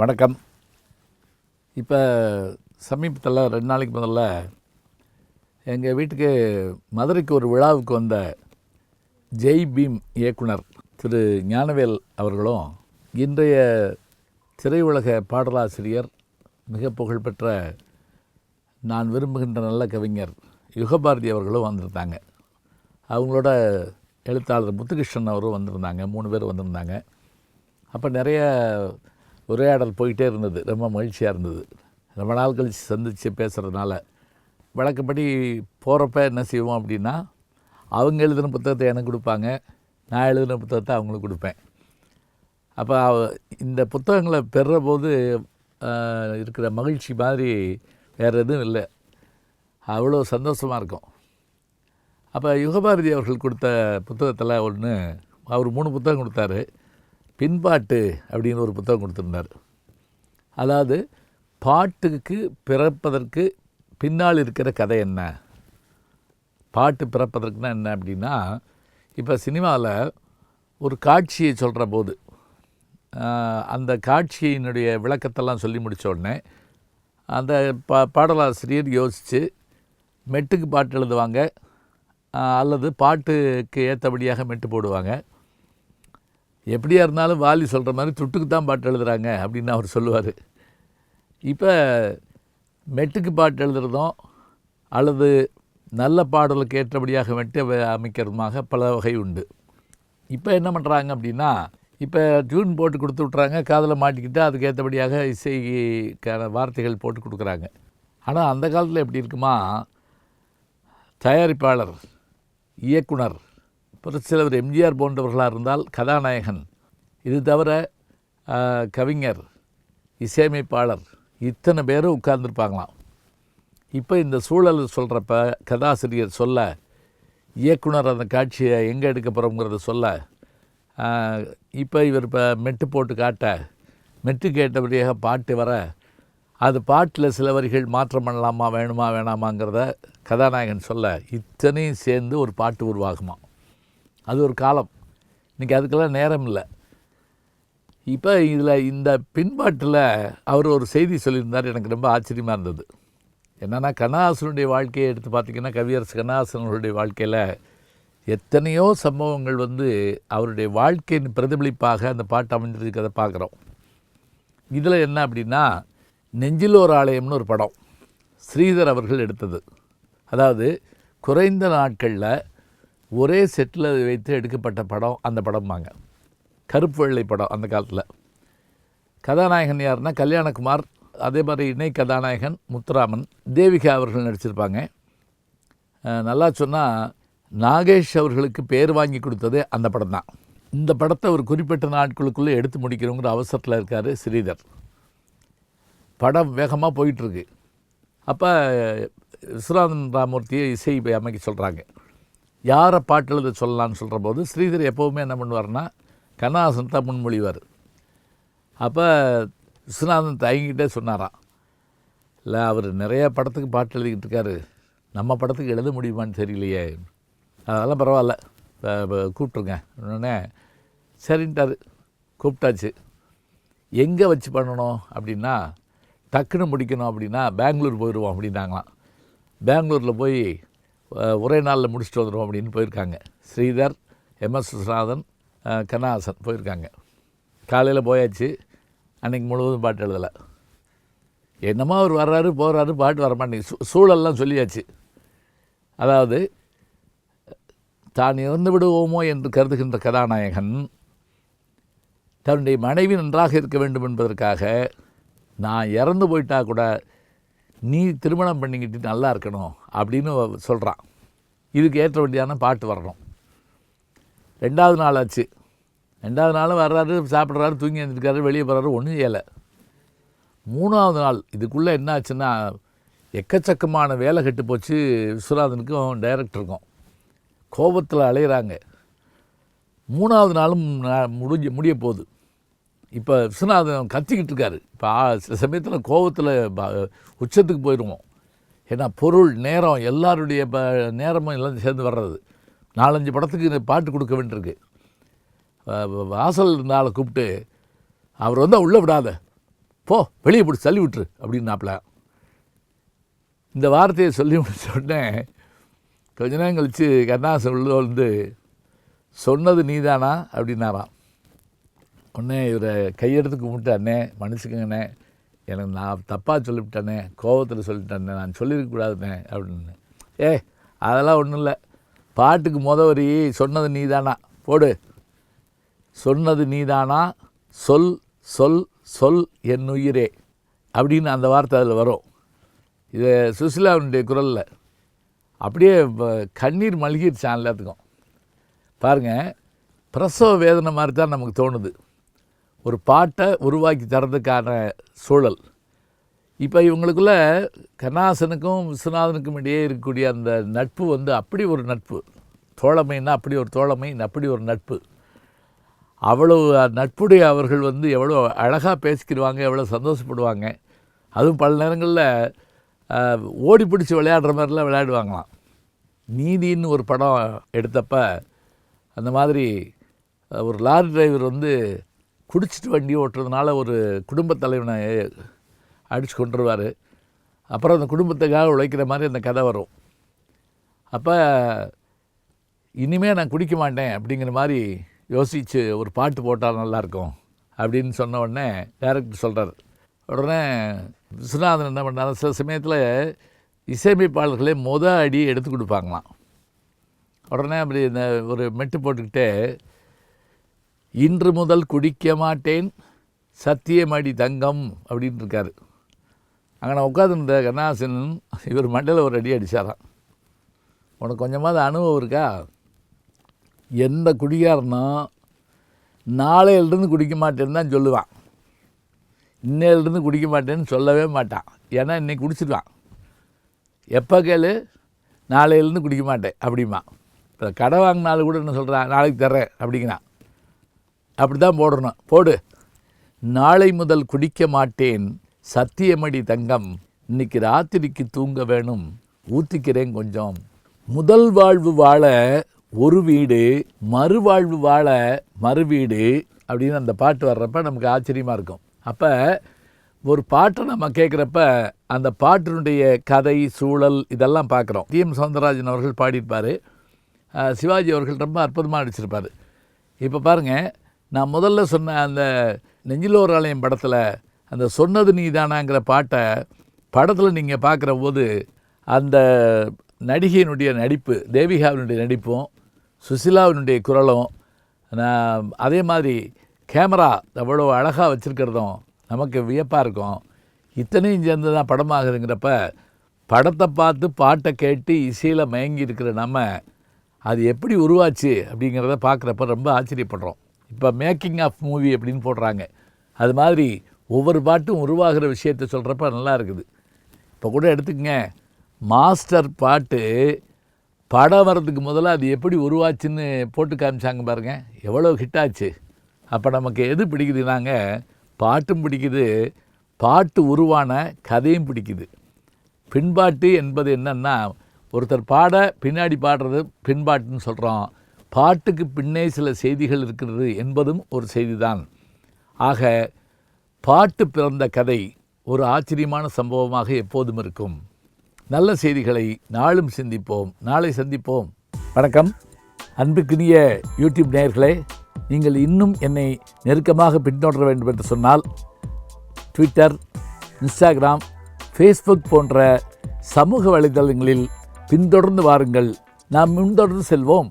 வணக்கம். இப்போ சமீபத்தில் ரெண்டு நாளைக்கு முதல்ல எங்கள் வீட்டுக்கு மதுரைக்கு ஒரு விழாவுக்கு வந்த ஜெய் பீம் இயக்குனர் திரு ஞானவேல் அவர்களும் இன்றைய திரையுலக பாடலாசிரியர் மிக புகழ்பெற்ற நான் விரும்புகின்ற நல்ல கவிஞர் யுகபாரதி அவர்களும் வந்திருந்தாங்க. அவங்களோட எழுத்தாளர் முத்துகிருஷ்ணன் அவரும் வந்திருந்தாங்க மூணு பேர் வந்திருந்தாங்க. அப்போ நிறைய உரையாடல் போயிட்டே இருந்தது. ரொம்ப மகிழ்ச்சியாக இருந்தது. ரொம்ப நாள் கழித்து சந்தித்து பேசுகிறதுனால வழக்கப்படி போகிறப்ப என்ன செய்வோம் அப்படின்னா அவங்க எழுதின புத்தகத்தை எனக்கு கொடுப்பாங்க நான் எழுதின புத்தகத்தை அவங்களுக்கு கொடுப்பேன். அப்போ இந்த புத்தகங்களை பெறுற போது இருக்கிற மகிழ்ச்சி மாதிரி வேறு எதுவும் இல்லை. அவ்வளோ சந்தோஷமாக இருக்கும். அப்போ யுகபாரதி அவர்கள் கொடுத்த புத்தகத்தில் ஒன்று அவர் மூணு புத்தகம் கொடுத்தாரு. பின்பாட்டு அப்படின்னு ஒரு புத்தகம் கொடுத்துருந்தார். அதாவது பாட்டுக்கு பிறப்பதற்கு பின்னால் இருக்கிற கதை என்ன? பாட்டு பிறப்பதற்குனா என்ன அப்படின்னா இப்போ சினிமாவில் ஒரு காட்சியை சொல்கிற போது அந்த காட்சியினுடைய விளக்கத்தெல்லாம் சொல்லி முடித்த உடனே அந்த பா பாடலாசிரியர் யோசித்து மெட்டுக்கு பாட்டு எழுதுவாங்க அல்லது பாட்டுக்கு ஏற்றபடியாக மெட்டு போடுவாங்க. எப்படியா இருந்தாலும் வாலி சொல்கிற மாதிரி துட்டுக்கு தான் பாட்டு எழுதுறாங்க அப்படின்னு அவர் சொல்லுவார். இப்போ மெட்டுக்கு பாட்டு எழுதுறதும் அல்லது நல்ல பாடலுக்கு ஏற்றபடியாக மெட்டு அமைக்கிறதுமாக பல வகை உண்டு. இப்போ என்ன பண்ணுறாங்க அப்படின்னா இப்போ டியூன் போட்டு கொடுத்து விட்றாங்க காதில் மாட்டிக்கிட்டு அதுக்கு ஏற்றபடியாக இசைக்கான வார்த்தைகள் போட்டு கொடுக்குறாங்க. ஆனால் அந்த காலத்தில் எப்படி இருக்குமா தயாரிப்பாளர் இயக்குனர் புரட்சித்தலைவர் எம்ஜிஆர் போன்றவர்களாக இருந்தால் கதாநாயகன். இது தவிர கவிஞர் இசையமைப்பாளர் இத்தனை பேரும் உட்கார்ந்துருப்பாங்களாம். இப்போ இந்த சூழல் சொல்கிறப்ப கதாசிரியர் சொல்ல இயக்குனர் அந்த காட்சியை எங்கே எடுக்க போகிறோங்கிறத சொல்ல இப்போ இவர் இப்போ மெட்டு போட்டு காட்ட மெட்டு கேட்டபடியாக பாட்டு வர அது பாட்டில் சில வரிகள் மாற்றம் பண்ணலாமா வேணுமா வேணாமாங்கிறத கதாநாயகன் சொல்ல இத்தனையும் சேர்ந்து ஒரு பாட்டு உருவாகுமா அது ஒரு காலம். இன்றைக்கி அதுக்கெல்லாம் நேரம் இல்லை. இப்போ இதில் இந்த பின்பாட்டில் அவர் ஒரு செய்தி சொல்லியிருந்தார் எனக்கு ரொம்ப ஆச்சரியமாக இருந்தது. என்னென்னா கண்ணாசனுடைய வாழ்க்கையை எடுத்து பார்த்திங்கன்னா கவியரசு கண்ணாசனுடைய வாழ்க்கையில் எத்தனையோ சம்பவங்கள் வந்து அவருடைய வாழ்க்கையின் பிரதிபலிப்பாக அந்த பாட்டு அமைஞ்சிருக்கிறத பார்க்குறோம் இதில் என்ன அப்படின்னா நெஞ்சிலோர் ஆலயம்னு ஒரு படம் ஸ்ரீதர் அவர்கள் எடுத்தது. அதாவது குறைந்த நாட்களில் ஒரே செட்டில் வைத்து எடுக்கப்பட்ட படம் அந்த படம்பாங்க. கருப்பு வெள்ளை படம் அந்த காலத்தில். கதாநாயகன் யாருன்னா கல்யாணகுமார் அதே மாதிரி இணை கதாநாயகன் முத்துராமன் தேவிகா அவர்கள் நடிச்சிருப்பாங்க. நல்லா சொன்னால் நாகேஷ் அவர்களுக்கு பேர் வாங்கி கொடுத்தது அந்த படம் தான் இந்த படத்தை ஒரு குறிப்பிட்ட நாட்களுக்குள்ளே எடுத்து முடிக்கிறோங்கிற அவசரத்தில் இருக்கார் ஸ்ரீதர். படம் வேகமாக போயிட்டுருக்கு. அப்போ விஸ்வநாதன் ராமூர்த்தியை இசை அமைக்க சொல்கிறாங்க யாரை பாட்டு எழுத சொல்லலாம்னு சொல்கிற போது ஸ்ரீதர் எப்போவுமே என்ன பண்ணுவார்னா கண்ணாசன் தான் முன்மொழிவார். அப்போ விஸ்வநாதன் தயங்கிட்டே சொன்னாராம் இல்லை அவர் நிறைய படத்துக்கு பாட்டு எழுதிக்கிட்டு இருக்காரு. நம்ம படத்துக்கு எழுத முடியுமான்னு தெரியலையே. அதெல்லாம் பரவாயில்ல. கூப்பிட்ருங்க உடனே சரின்ட்டாரு. கூப்பிட்டாச்சு. எங்கே வச்சு பண்ணணும் அப்படின்னா டக்குன்னு முடிக்கணும் அப்படின்னா பெங்களூர் போயிடுவோம் அப்படின்னாங்களாம். பெங்களூரில் போய் ஒரே நாளில் முடிச்சுட்டு வந்துடுவோம் அப்படின்னு போயிருக்காங்க. ஸ்ரீதர் எம்எஸ் விஸ்வநாதன் கண்ணஹாசன் கண்ணாசன் போயிருக்காங்க. காலையில் போயாச்சு. அன்னைக்கு முழுவதும் பாட்டு எழுதலை. என்னமோ அவர் வர்றாரு போகிறாரு பாட்டு வரமாட்டேங்குது சூ சூழல்லாம் சொல்லியாச்சு. அதாவது தான் இறந்து விடுவோமோ என்று கருதுகின்ற கதாநாயகன் தன்னுடைய மனைவி நன்றாக இருக்க வேண்டும் என்பதற்காக நான் இறந்து போயிட்டா கூட நீ திருமணம் பண்ணிக்கிட்டு நல்லா இருக்கணும் அப்படின்னு சொல்கிறான் இதுக்கு ஏற்றபடியான பாட்டு வரணும். ரெண்டாவது நாள் ஆச்சு. ரெண்டாவது நாள் வர்றாரு சாப்பிட்றாரு தூங்கி எழுந்திருக்காரு வெளியே போகிறாரு ஒன்றும் செய்யலை. மூணாவது நாள் இதுக்குள்ளே என்ன ஆச்சுன்னா எக்கச்சக்கமான வேலை கெட்டு போச்சு விஸ்வநாதனுக்கும் டைரக்டருக்கும். கோபத்தில் அலையிறாங்க. மூணாவது நாளும் முடிஞ்சு முடிய போகுது. இப்போ விஸ்வநாதன் கத்திக்கிட்டு இருக்காரு. இப்போ சில சமயத்தில் கோபத்தில் உச்சத்துக்கு போயிடுவோம் ஏன்னா பொருள் நேரம் எல்லாருடைய ப நேரமும் எல்லாம் சேர்ந்து வர்றது. நாலஞ்சு படத்துக்கு இந்த பாட்டு கொடுக்க வேண்டியிருக்கு. வாசல் இருந்த ஆளை கூப்பிட்டு அவர் வந்து உள்ளே விடாத. போ வெளியே போட்டு தள்ளி விட்டுரு அப்படின்னாப்புல இந்த வார்த்தையை சொல்லி முடிச்ச உடனே கொஞ்ச நேரம் கழித்து கருணாசன் உள்ள வந்து சொன்னது நீதானா? அப்படின்னாராம். உடனே இவரை கையெடுத்து கும்பிட்டானே மனுஷுக்குங்கண்ணே மன்னிச்சுக்கங்கண்ணே. எனக்கு நான் தப்பாக சொல்லிவிட்டேனே கோவத்தில் சொல்லிட்டேனே நான் சொல்லியிருக்கக்கூடாதுண்ணே அப்படின்னு. ஏ அதெல்லாம் ஒன்றும் இல்லை. பாட்டுக்கு முத வரி சொன்னது நீதானா? போடு. சொன்னது நீ தானா சொல் சொல் சொல் என் உயிரே அப்படின்னு அந்த வார்த்தை அதில் வரும். இது சுசிலாவுடைய குரலில். அப்படியே கண்ணீர் மல்கிடுச்சான் எல்லாத்துக்கும். பாருங்கள் பிரசவ வேதனை மாதிரி தான் நமக்கு தோணுது. ஒரு பாட்டை உருவாக்கி தரதுக்கான சூழல். இப்போ இவங்களுக்குள்ள கண்ணாசனுக்கும் விஸ்வநாதனுக்கும் இடையே இருக்கக்கூடிய அந்த நட்பு வந்து அப்படி ஒரு நட்பு. தோழமைன்னா அப்படி ஒரு தோழமை அப்படி ஒரு நட்பு. அவ்வளவு நட்புடைய அவர்கள் வந்து எவ்வளோ அழகாக பேசிக்கிடுவாங்க எவ்வளோ சந்தோஷப்படுவாங்க. அதுவும் பல நேரங்களில் ஓடி பிடிச்சி விளையாடுற மாதிரிலாம் விளையாடுவாங்களாம். நீதின்னு ஒரு படம் எடுத்தப்ப அந்த மாதிரி ஒரு லாரி டிரைவர் வந்து குடிச்சிட்டு வண்டி ஓட்டுறதுனால ஒரு குடும்பத் தலைவனை அடித்து கொண்டுருவார் அப்புறம் அந்த குடும்பத்துக்காக உழைக்கிற மாதிரி அந்த கதை வரும். அப்போ இனிமேல் நான் குடிக்க மாட்டேன் அப்படிங்கிற மாதிரி யோசித்து ஒரு பாட்டு போட்டால் நல்லாயிருக்கும் அப்படின்னு சொன்ன உடனே டேரக்டர் சொல்கிறார் உடனே விஸ்வநாதன் என்ன பண்ணார்? சில சமயத்தில் இசையமைப்பாளர்களே மொத அடி எடுத்து கொடுப்பாங்களாம். உடனே அப்படி இந்த ஒரு மெட்டு போட்டுக்கிட்டே இன்று முதல் குடிக்க மாட்டேன் சத்தியமடி தங்கம் அப்படின்ட்டு இருக்கார் அங்கே நான் உட்காந்துருந்த கண்ணாசன் இவர் மண்டையில் ஒரு அடி அடித்தாராம் உனக்கு கொஞ்சமாவது அனுபவம் இருக்கா? எந்த குடிகாரனும் நாளையிலிருந்து குடிக்க மாட்டேன்னு தான் சொல்லுவான். இன்னையிலிருந்து குடிக்க மாட்டேன்னு சொல்லவே மாட்டான். ஏன்னா இன்னைக்கு குடிச்சிடுவான் எப்போ கேளு? நாளையிலேருந்து குடிக்க மாட்டேன் அப்படிமா இப்போ கடை வாங்கினாலும் கூட என்ன சொல்கிறான் நாளைக்கு தர்றேன் அப்படிங்கிறான். அப்படி தான் போடணும். போடு. நாளை முதல் குடிக்க மாட்டேன். சத்தியமடி தங்கம். இன்னைக்கு ராத்திரிக்கு தூங்க வேணும். ஊற்றிக்கிறேன் கொஞ்சம். முதல் வாழ்வு வாழ ஒரு வீடு மறுவாழ்வு வாழ மறு வீடு அப்படின்னு அந்த பாட்டு வர்றப்ப நமக்கு ஆச்சரியமாக இருக்கும். அப்போ ஒரு பாட்டை நம்ம கேட்குறப்ப அந்த பாட்டினுடைய கதை சூழல் இதெல்லாம் பார்க்குறோம் டி. எம். சௌந்தரராஜன் அவர்கள் பாடியிருப்பார். சிவாஜி அவர்கள் ரொம்ப அற்புதமாக நடிச்சிருப்பார். இப்போ பாருங்கள் நான் முதல்ல சொன்ன அந்த நெஞ்சிலோர் ஆலயம் படத்தில் அந்த சொன்னது நீதானாங்கிற பாட்டை படத்தில் நீங்கள் பார்க்குற போது அந்த நடிகையினுடைய நடிப்பு தேவிகாவினுடைய நடிப்பும் சுசிலாவினுடைய குரலும் நான் அதே மாதிரி கேமரா அவ்வளோ அழகாக வச்சுருக்கிறதும் நமக்கு வியப்பாக இருக்கும். இத்தனையும் சேர்ந்து தான் படமாகுதுங்கிறப்ப படத்தை பார்த்து பாட்டை கேட்டு இசையில் மயங்கி இருக்கிற நம்ம அது எப்படி உருவாச்சு அப்படிங்கிறத பார்க்குறப்ப ரொம்ப ஆச்சரியப்படுறோம். இப்போ மேக்கிங் ஆஃப் மூவி அப்படின்னு போடுறாங்க. அது மாதிரி ஒவ்வொரு பாட்டும் உருவாகிற விஷயத்தை சொல்கிறப்ப நல்லா இருக்குது. இப்போ கூட எடுத்துக்கங்க. மாஸ்டர் பாட்டு படம் வர்றதுக்கு முதல்ல அது எப்படி உருவாச்சுன்னு போட்டு காமிச்சாங்க பாருங்கள் எவ்வளோ ஹிட் ஆச்சு. அப்போ நமக்கு எது பிடிக்குதுனாங்க? பாட்டும் பிடிக்குது. பாட்டு உருவான கதையும் பிடிக்குது. பின்பாட்டு என்பது என்னன்னா ஒருத்தர் பாட பின்னாடி பாடுறது பின்பாட்டுன்னு சொல்கிறோம் பாட்டுக்கு பின்னே சில செய்திகள் இருக்கிறது என்பதும் ஒரு செய்திதான். ஆக பாட்டு பிறந்த கதை ஒரு ஆச்சரியமான சம்பவமாக எப்போதும் இருக்கும். நல்ல செய்திகளை நாளும் சிந்திப்போம். நாளை சந்திப்போம். வணக்கம். அன்புக்குரிய யூடியூப் நேயர்களே நீங்கள் இன்னும் என்னை நெருக்கமாக பின்தொடர வேண்டும் என்று சொன்னால் ட்விட்டர் இன்ஸ்டாகிராம் ஃபேஸ்புக் போன்ற சமூக வலைதளங்களில் பின்தொடர்ந்து வாருங்கள். நாம் முன்தொடர்ந்து செல்வோம்.